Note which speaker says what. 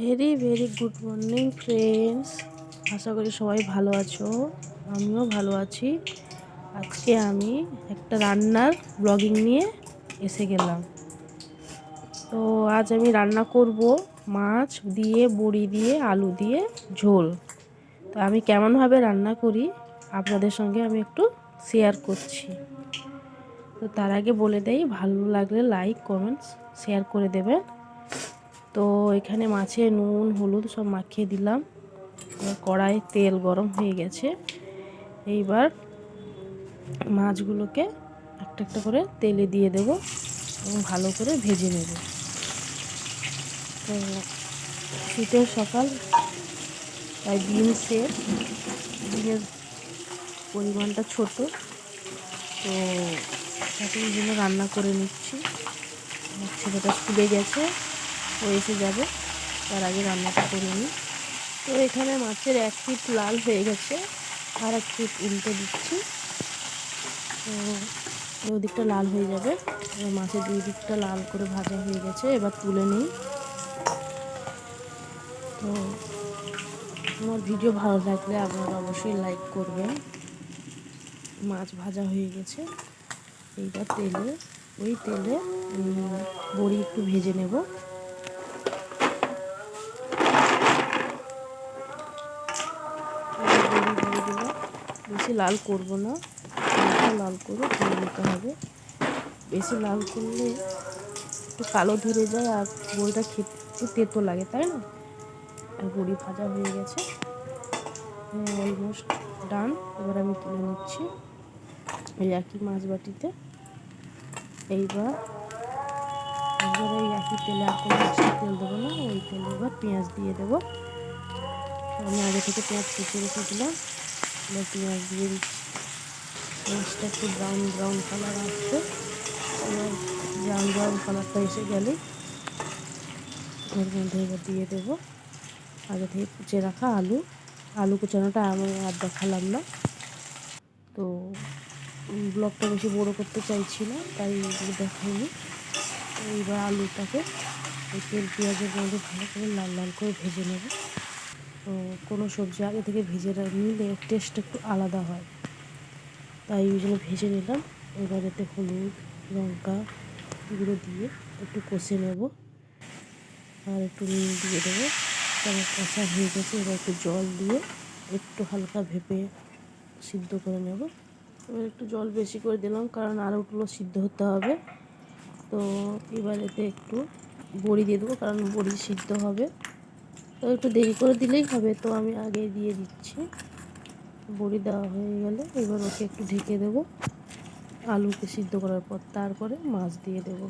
Speaker 1: Very very good morning friends আশা করি সবাই ভালো আছো। আমিও ভালো আছি। আজকে আমি একটা রান্নার ব্লগিং নিয়ে এসে গেলাম। তো আজ আমি রান্না করব মাছ দিয়ে, বড়ি দিয়ে, আলু দিয়ে, ঝোল। তো আমি কেমনভাবে রান্না করি আপনাদের সঙ্গে আমি একটু শেয়ার করছি। তো তার আগে বলে দেই, ভালো লাগলে লাইক কমেন্টস শেয়ার করে দেবেন। তো এখানে মাছে নুন, হলুদ সব মাখিয়ে দিলাম। কড়াই তেল গরম হয়ে গেছে। এইবার মাছগুলোকে একটা একটা করে তেলে দিয়ে দেব এবং ভালো করে ভেজে নেব। তো শীতের সকাল, তাই বিনসের ডিমের পরিমাণটা ছোট। তো এই জন্য রান্না করে নিচ্ছি। ছেলেটা স্কুলে গেছে। ও এসে যাবে। তার আগে রান্নাটা করে নিই। তো এখানে মাছের এক পিট লাল হয়ে গেছে। আর এক পিট উল্টে দিচ্ছি। তো ওদিকটা লাল হয়ে যাবে। মাছের দুই দিকটা লাল করে ভাজা হয়ে গেছে। এবার তুলে নিই। তো আমার ভিডিও ভালো লাগলে আপনারা অবশ্যই লাইক করবেন। মাছ ভাজা হয়ে গেছে। এইবার তেলে, ওই তেলে বড়ি একটু ভেজে নেব। বেশি লাল করব না। লাল করে ভেজে নিতে হবে। বেশি লাল করলে একটু কালো ধরে যায় আর বড়িটা খেতে একটু তেতো লাগে, তাই না? আর বড়ি ভাজা হয়ে গেছে। অলমোস্ট ডান এবার আমি তুলে নিচ্ছি এই একই মাছ বাটিতে এইবার এবার এই একই তেলে আর কোনো তেল দেবো না, ওই তেলে এবার পেঁয়াজ দিয়ে দেবো। আমি আগে থেকে পেঁয়াজ কুচি রেখে দিলাম। এবার পেঁয়াজ দিয়ে একটু ব্রাউন ব্রাউন কালার আসছে। এবার ব্রাউন ব্রাউন কালারটা এসে গেলে এর মধ্যে এবার দিয়ে দেবো। আগে থেকে কুচে রাখা আলু। আলু কুচানোটা আমি আর দেখালাম না। তো ব্লগটা বেশি বড় করতে চাইছি না, তাই দেখাইনি। এইবার আলুটাকে তেল, পেঁয়াজের মধ্যে ভালো করে লাল লাল করে ভেজে নেব। কোনো সবজি আগে থেকে ভেজে নিলে টেস্ট একটু আলাদা হয়। তাই ওই জন্য ভেজে নিলাম। এবার এতে হলুদ, লঙ্কা এগুলো দিয়ে একটু কষে নেব। আর একটু নুন দিয়ে দেবো। তারপর কষা হয়ে গেছে, এবার একটু জল দিয়ে একটু হালকা ভেপে সিদ্ধ করে নেব। এবার একটু জল বেশি করে দিলাম, কারণ আলুগুলো সিদ্ধ হতে হবে। তো এবার এতে একটু বড়ি দিয়ে দেবো, কারণ বড়ি সিদ্ধ হবে। তো একটু দেরি করে দিলেই হবে। তো আমি আগে দিয়ে দিচ্ছি। বড়ি দেওয়া হয়ে গেলে এবার ওকে একটু ঢেকে দেবো। আলুকে সিদ্ধ করার পর তারপরে মাছ দিয়ে দেবো।